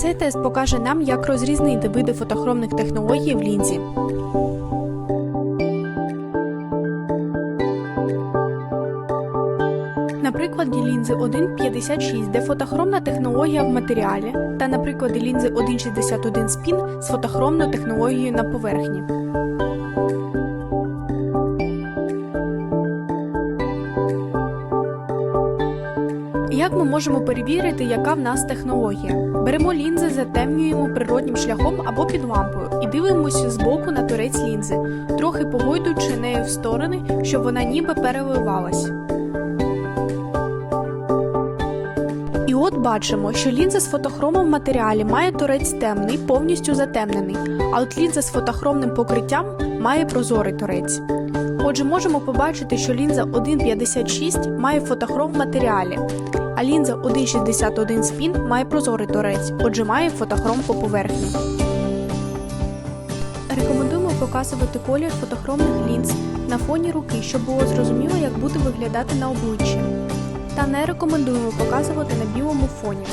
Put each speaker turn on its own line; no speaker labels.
Цей тест покаже нам, як розрізнити види фотохромних технологій в лінзі. На прикладі лінзи 1.56, де фотохромна технологія в матеріалі, та на прикладі лінзи 1.61 спін з фотохромною технологією на поверхні. Як ми можемо перевірити, яка в нас технологія? Беремо лінзи, затемнюємо природнім шляхом або під лампою і дивимося збоку на торець лінзи, трохи погойдуючи нею в сторони, щоб вона ніби переливалась. І от бачимо, що лінза з фотохромом в матеріалі має торець темний, повністю затемнений, а от лінза з фотохромним покриттям має прозорий торець. Отже, можемо побачити, що лінза 1.56 має фотохром в матеріалі, а лінза 1.61 спін має прозорий торець, отже має фотохром по поверхні. Рекомендуємо показувати колір фотохромних лінз на фоні руки, щоб було зрозуміло, як буде виглядати на обличчі. Та не рекомендуємо показувати на білому фоні.